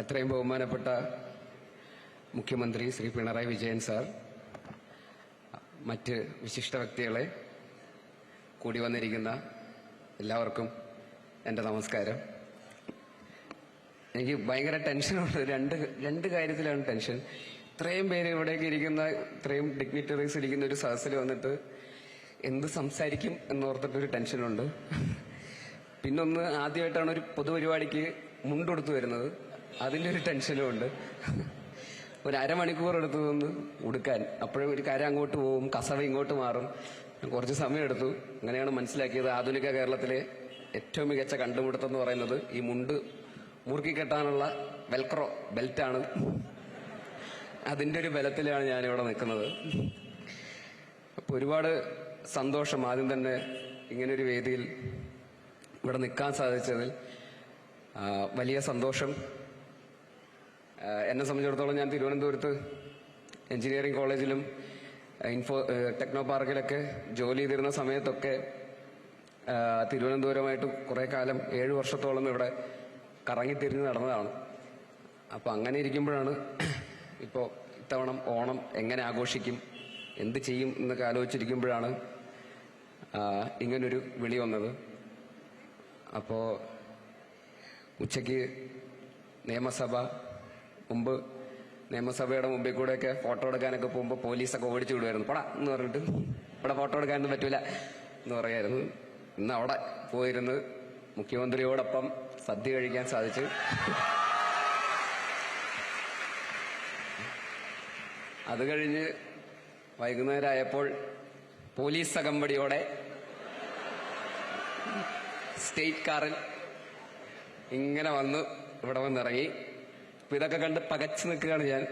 എത്രയും ബഹുമാനപ്പെട്ട മുഖ്യമന്ത്രി ശ്രീ പിണറായി വിജയൻ സാർ മറ്റ് വിശിഷ്ട വ്യക്തികളെ കൂടി വന്നിരിക്കുന്ന എല്ലാവർക്കും എന്റെ നമസ്കാരം. എനിക്ക് ഭയങ്കര ടെൻഷനുണ്ട്. രണ്ട് രണ്ട് കാര്യത്തിലാണ് ടെൻഷൻ. ഇത്രയും പേര് ഇവിടേക്ക് ഇരിക്കുന്ന ഇത്രയും ഡിഗ്നിറ്ററീസ് ഇരിക്കുന്ന ഒരു സദസ്സിൽ വന്നിട്ട് എന്ത് സംസാരിക്കും എന്നോർത്തിട്ടൊരു ടെൻഷനുണ്ട്. പിന്നൊന്ന് ആദ്യമായിട്ടാണ് ഒരു പൊതുപരിപാടിക്ക് മുണ്ടെടുത്തു വരുന്നത്. അതിന്റെ ഒരു ടെൻഷനും ഉണ്ട് ഒരു അരമണിക്കൂർ എടുത്തു നിന്ന് ഉടുക്കാൻ. അപ്പോഴും ഒരു കര അങ്ങോട്ട് പോകും കസവ ഇങ്ങോട്ട് മാറും. കുറച്ച് സമയം എടുത്തു. അങ്ങനെയാണ് മനസ്സിലാക്കിയത് ആധുനിക കേരളത്തിലെ ഏറ്റവും മികച്ച കണ്ടുപിടുത്തം എന്ന് പറയുന്നത് ഈ മുണ്ട് മുറുക്കി കെട്ടാനുള്ള വെൽക്രോ ബെൽറ്റാണ്. അതിന്റെ ഒരു ബലത്തിലാണ് ഞാനിവിടെ നിൽക്കുന്നത്. അപ്പോൾ ഒരുപാട് സന്തോഷം ആദ്യം തന്നെ ഇങ്ങനൊരു വേദിയിൽ ഇവിടെ നിൽക്കാൻ സാധിച്ചതിൽ വലിയ സന്തോഷം. എന്നെ സംബന്ധിച്ചിടത്തോളം ഞാൻ തിരുവനന്തപുരത്ത് എഞ്ചിനീയറിംഗ് കോളേജിലും ഇൻഫോ ടെക്നോ പാർക്കിലൊക്കെ ജോലി ചെയ്തിരുന്ന സമയത്തൊക്കെ തിരുവനന്തപുരമായിട്ട് കുറെ കാലം ഏഴു വർഷത്തോളം ഇവിടെ കറങ്ങിത്തിരിഞ്ഞ് നടന്നതാണ്. അപ്പൊ അങ്ങനെ ഇരിക്കുമ്പോഴാണ് ഇപ്പോ ഇത്തവണ ഓണം എങ്ങനെ ആഘോഷിക്കും എന്ത് ചെയ്യും എന്നൊക്കെ ആലോചിച്ചിരിക്കുമ്പോഴാണ് ഇങ്ങനൊരു വിളി വന്നത്. അപ്പോൾ ഉച്ചയ്ക്ക് നിയമസഭ മുമ്പ് നിയമസഭയുടെ മുമ്പിൽ ഒക്കെ ഫോട്ടോ എടുക്കാനൊക്കെ പോകുമ്പോൾ പോലീസൊക്കെ ഓടിച്ചു വിടുമായിരുന്നു പടാ എന്ന് പറഞ്ഞിട്ട് ഇവിടെ ഫോട്ടോ എടുക്കാനൊന്നും പറ്റൂല എന്ന് പറയായിരുന്നു. ഇന്ന് അവിടെ പോയിരുന്ന് മുഖ്യമന്ത്രിയോടൊപ്പം സദ്യ കഴിക്കാൻ സാധിച്ചു. അത് കഴിഞ്ഞ് വൈകുന്നേരമായപ്പോൾ പോലീസ് അകമ്പടിയോടെ സ്റ്റേറ്റ് കാറിൽ ഇങ്ങനെ വന്ന് ഇവിടെ വന്നിറങ്ങി. ഇതൊക്കെ കണ്ട് പകച്ചു നിൽക്കുകയാണ് ഞാൻ.